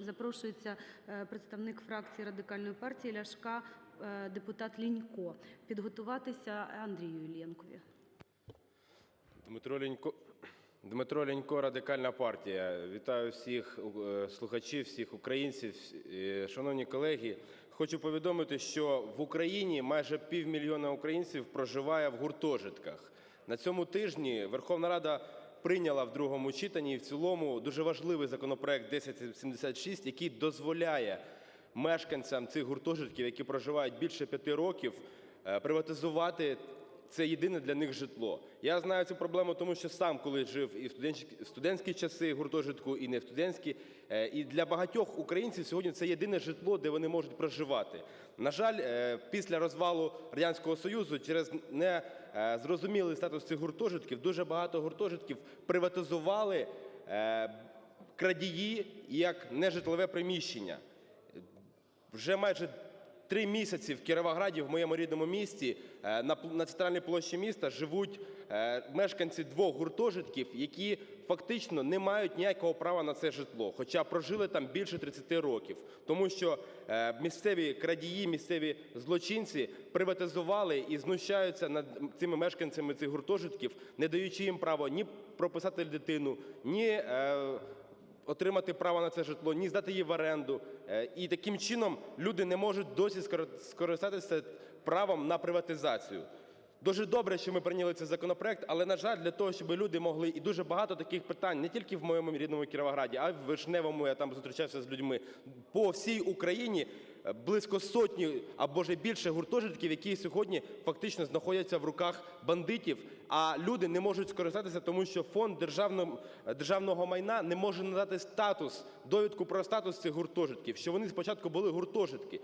запрошується е, представник фракції Радикальної партії Ляшка, е, депутат Лінько. Підготуватися Андрію Іллєнкові. Дмитро Лінько, Дмитро Лінько, Радикальна партія. Вітаю всіх е, слухачів, всіх українців. Шановні колеги, хочу повідомити, що в Україні майже півмільйона українців проживає в гуртожитках. На цьому тижні Верховна Рада прийняла в другому читанні і в цілому дуже важливий законопроект 1076, який дозволяє мешканцям цих гуртожитків, які проживають більше п'яти років, е, приватизувати це єдине для них житло. Я знаю цю проблему, тому що сам коли жив і в студентські- часи гуртожитку, і не в студентські. Е, І для багатьох українців сьогодні це єдине житло, де вони можуть проживати. На жаль, е, після розвалу радянського союзу, через незрозумілий статус цих гуртожитків, дуже багато гуртожитків приватизували е, крадії як нежитлове приміщення. Вже майже три місяці в Кіровограді, в моєму рідному місті, е, на центральній площі міста живуть е, мешканці двох гуртожитків, які фактично не мають ніякого права на це житло, хоча прожили там більше 30 років, тому що е, місцеві крадії, місцеві злочинці приватизували і знущаються над цими мешканцями цих гуртожитків, не даючи їм право ні прописати дитину, ні отримати право на це житло, ні здати її в оренду. Е, І таким чином люди не можуть досі скористатися правом на приватизацію. Дуже добре, що ми прийняли цей законопроект, але на жаль, для того, щоб люди могли і дуже багато таких питань, не тільки в моєму рідному Кіровограді, а й в Вишневому. Я там зустрічався з людьми по всій Україні. е, Близько сотні або ж більше гуртожитків, які сьогодні фактично знаходяться в руках бандитів, а люди не можуть скористатися, тому що фонд державного, державного майна не може надати статус, довідку про статус цих гуртожитків, що вони спочатку були гуртожитки.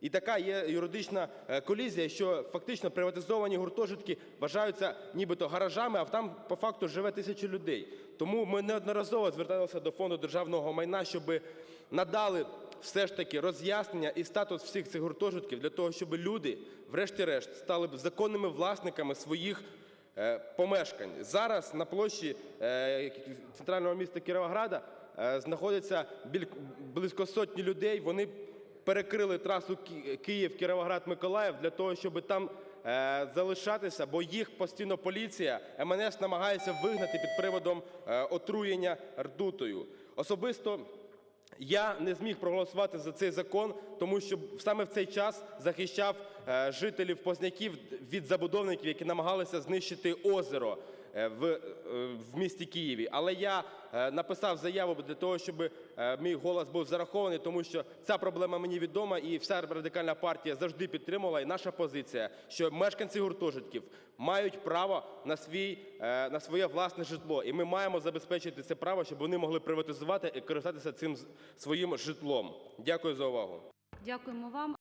І така є юридична е, колізія, що фактично приватизовані гуртожитки вважаються нібито гаражами, а там по факту живе тисячі людей. Тому ми неодноразово зверталися до фонду державного майна, щоб надали все ж таки роз'яснення і статус всіх цих гуртожитків для того, щоб люди, врешті-решт, стали б законними власниками своїх е, помешкань. Зараз на площі е, центрального міста Кіровограда знаходиться біль- близько сотні людей. Вони перекрили трасу Ки- Київ, Кіровоград, Миколаїв для того, щоб там е, залишатися, бо їх постійно поліція МНС намагається вигнати під приводом е, отруєння рдутою. Особисто я не зміг проголосувати за цей закон, тому що саме в цей час захищав е, жителів Позняків від забудовників, які намагалися знищити озеро в, місті Києві. Але я написав заяву для того, щоб мій голос був зарахований, тому що ця проблема мені відома, і вся радикальна партія завжди підтримувала. І наша позиція, що мешканці гуртожитків мають право на свій е, на своє власне житло, і ми маємо забезпечити це право, щоб вони могли приватизувати і користатися цим своїм житлом. Дякую за увагу. Дякуємо вам.